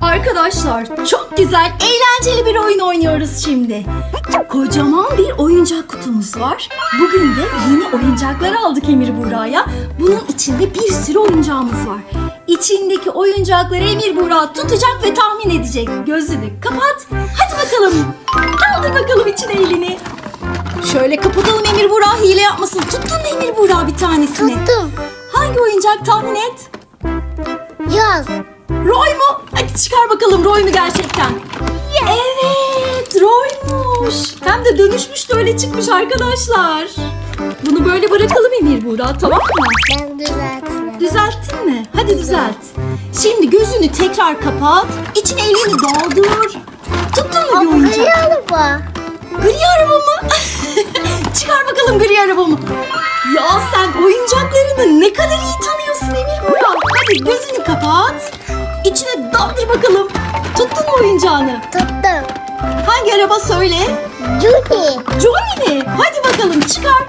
Arkadaşlar çok güzel, eğlenceli bir oyun oynuyoruz şimdi. Kocaman bir oyuncak kutumuz var. Bugün de yeni oyuncaklar aldık Emir Buğra'ya. Bunun içinde bir sürü oyuncağımız var. İçindeki oyuncakları Emir Buğra tutacak ve tahmin edecek. Gözünü kapat. Hadi bakalım. Kaldır bakalım içine elini. Şöyle kapatalım Emir Buğra hile yapmasın. Tuttun mu Emir Buğra bir tanesini? Tuttum. Hangi oyuncak tahmin et? Yaz. Roy mu? Çıkar bakalım Roy mu gerçekten? Evet Roy'muş. Hem de dönüşmüş de öyle çıkmış arkadaşlar. Bunu böyle bırakalım Emir Buğra tamam mı? Ben düzeltirim. Düzelttin mi? Hadi düzelt. Şimdi gözünü tekrar kapat. İçine elini doldur. Tuttun mu bir oyuncak? kıyalım mı? Gri araba mı? Çıkar bakalım gri arabamı. Ya sen oyuncaklarını ne kadar iyi tanıyorsun Emir Burak. Hadi gözünü kapat. Oyuncağını? Tuttum. Hangi araba söyle? Juni. Johnny mi? Hadi bakalım çıkar.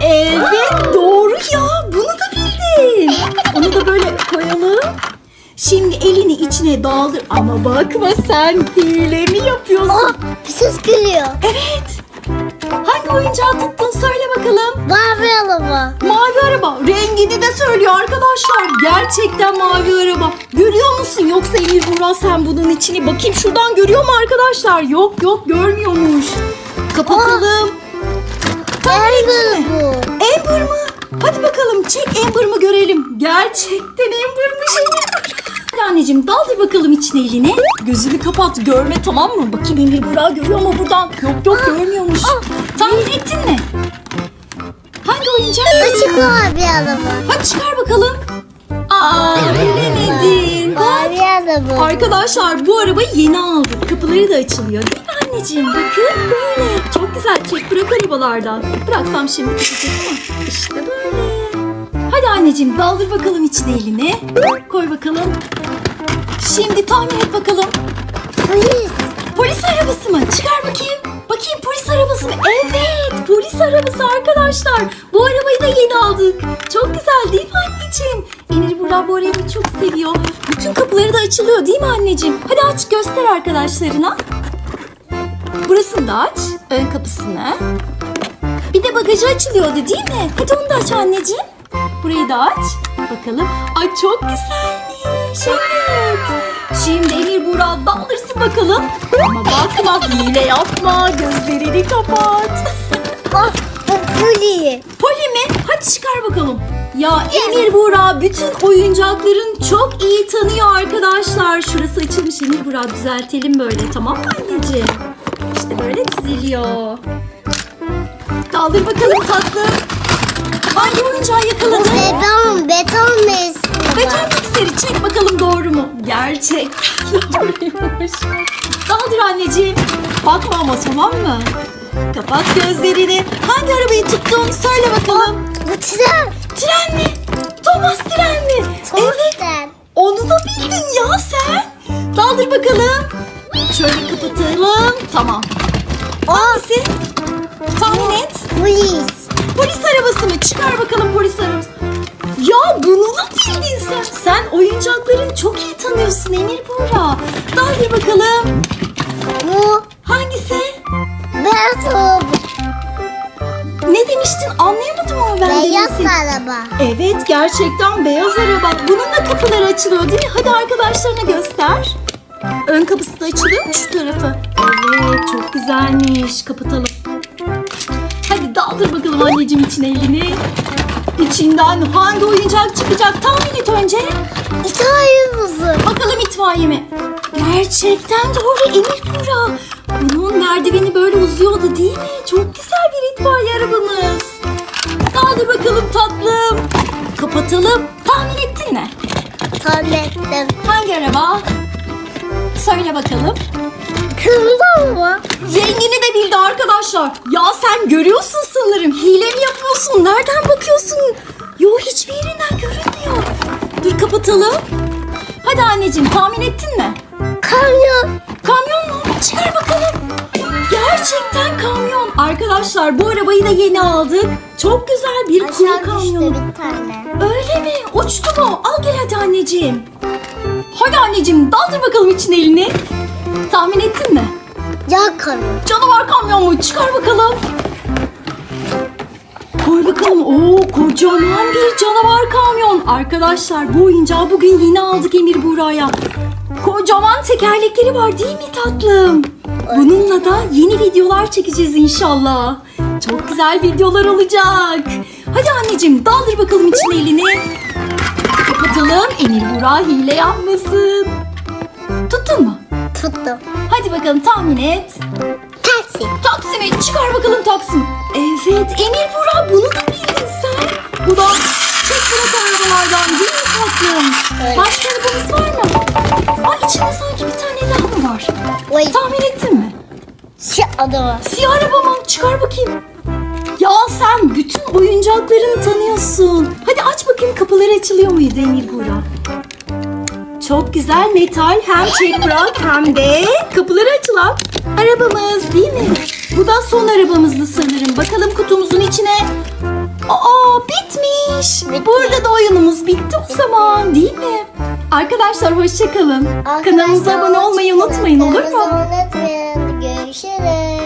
Evet doğru ya. Bunu da bildin. Onu da böyle koyalım. Şimdi elini içine daldır. Ama bakma sen hile mi yapıyorsun? Oh bir ses geliyor. Evet. Hangi oyuncağı tuttun söyle bakalım. De söylüyor arkadaşlar. Gerçekten mavi araba. Görüyor musun? Yoksa Emir Burak sen bunun içini bakayım şuradan görüyor mu arkadaşlar? Yok yok görmüyormuş. Kapatalım. Amber bu. Amber mı? Hadi bakalım çek Amber'ımı görelim. Gerçekten Amber'mış Emir Hadi anneciğim daldır bakalım içine elini. Gözünü kapat görme tamam mı? Bakayım Emir Burak görüyor mu buradan? Yok yok görmüyormuş. Tahmin ettin mi? Hangi oyuncak? Açık mavi araba. Hadi çıkar bakalım. Aa bilemedin. Bak. Mavi araba. Arkadaşlar bu arabayı yeni aldık. Kapıları da açılıyor değil mi anneciğim? Bakın böyle. Çok güzel. Çek bırak arabalardan. Bıraksam şimdi gidecek ama işte böyle. Hadi anneciğim daldır bakalım içine elini. Koy bakalım. Şimdi tahmin et bakalım. Polis. Polis arabası mı? Çıkar bakayım. Bakayım polis arabası mı? Evet polis arabası arkadaşlar. Bu arabayı da yeni aldık. Çok güzel değil mi anneciğim? Emir Burak bu arabayı çok seviyor. Bütün kapıları da açılıyor değil mi anneciğim? Hadi aç göster arkadaşlarına. Burasını da aç. Ön kapısını. Bir de bagajı açılıyordu değil mi? Hadi onu da aç anneciğim. Burayı da aç. Bakalım. Ay çok güzelmiş. Evet. Şimdi Emir Burak bakalım. Ama bakma hile yapma. Gözlerini kapat. Bu Poli. Poli mi? Hadi çıkar bakalım. Ya Emir Buğra bütün oyuncakların çok iyi tanıyor arkadaşlar. Şurası açılmış Emir Buğra düzeltelim böyle tamam mı anneciğim? İşte böyle diziliyor. Kaldır bakalım tatlım. Hangi oyuncağı yakaladın? Doğruymuş. Daldır anneciğim. Bakma ama tamam mı? Kapat gözlerini. Hangi arabayı tuttun? Söyle bakalım. Bu tren. Tren mi? Thomas tren mi? Evet. Tosten. Onu da bildin ya sen. Daldır bakalım. Şöyle kapatalım. Tamam. Hangisi? Tahmin et. Polis. Polis arabası mı? Çıkar bakalım polis arabası. Ya bunu da bildin sen. Sen oyuncakların çok iyi tanıyorsun Emir Buğra. Bakalım. Bu Hangisi? beyaz araba. Ne demiştin? Anlayamadım ama ben Beyaz demişsin. araba. Evet gerçekten beyaz araba. Bunun da kapıları açılıyor değil mi? Hadi arkadaşlarına göster. Ön kapısı da açılıyor mu şu tarafı? Evet çok güzelmiş. Kapatalım. Hadi daldır bakalım anneciğim içine elini. İçinden hangi oyuncak çıkacak tahmin et önce. İtalya buzu. Bakalım itfaiye mi? Gerçekten doğru Emir Buğra. Bunun merdiveni böyle uzuyordu değil mi? Çok güzel bir itfaiye arabamız. Daldır bakalım tatlım. Kapatalım. Tahmin ettin mi? Tahmin ettim. Hangi araba? Söyle bakalım. Kırmızı araba. Rengini de bildi arkadaşlar. Ya sen görüyorsun sanırım. Hile mi yapıyorsun? Nereden bakıyorsun? Yo hiçbir yerinden görünmüyor. Dur kapatalım. Hadi anneciğim tahmin ettin mi? Kamyon. Kamyon mu? Çıkar bakalım. Gerçekten kamyon. Arkadaşlar bu arabayı da yeni aldık. Çok güzel bir Aşağı düştü kamyon. bir tane. Öyle mi? Uçtu mu? Al gel hadi anneciğim. Hadi anneciğim daldır bakalım içine elini. Tahmin ettin mi? Yağ kamyon. Canavar kamyon mu? Çıkar bakalım. Koy bakalım. Oo kocaman bir canavar kamyon. Arkadaşlar bu oyuncağı bugün yeni aldık Emir Buğra'ya. Kocaman tekerlekleri var değil mi tatlım? Bununla da yeni videolar çekeceğiz inşallah. Çok güzel videolar olacak. Hadi anneciğim daldır bakalım içine elini. Kapatalım Emir Buğra hile yapmasın. Tuttun mu? Tuttum. Hadi bakalım tahmin et. Taksi. Taksimi çıkar bakalım taksim. Evet Emir Burak bunu da bildin sen. Bu da bırak arabalardan değil mi tatlım? Evet. Başka arabamız var mı? Adamı. Siyah araba mı? Çıkar bakayım. Ya sen bütün oyuncaklarını tanıyorsun. Hadi aç bakayım kapıları açılıyor muydu Emir Burak? Çok güzel metal hem çek bırak hem de kapıları açılan arabamız değil mi? Bu da son arabamızdı sanırım. Bakalım kutumuzun içine. Aa bitmiş. Bitti. Burada da oyunumuz bitti o zaman değil mi? Arkadaşlar hoşçakalın. Kanalımıza abone olmayı unutmayın olur mu? Kanalımıza abone olmayı unutmayın. Görüşürüz.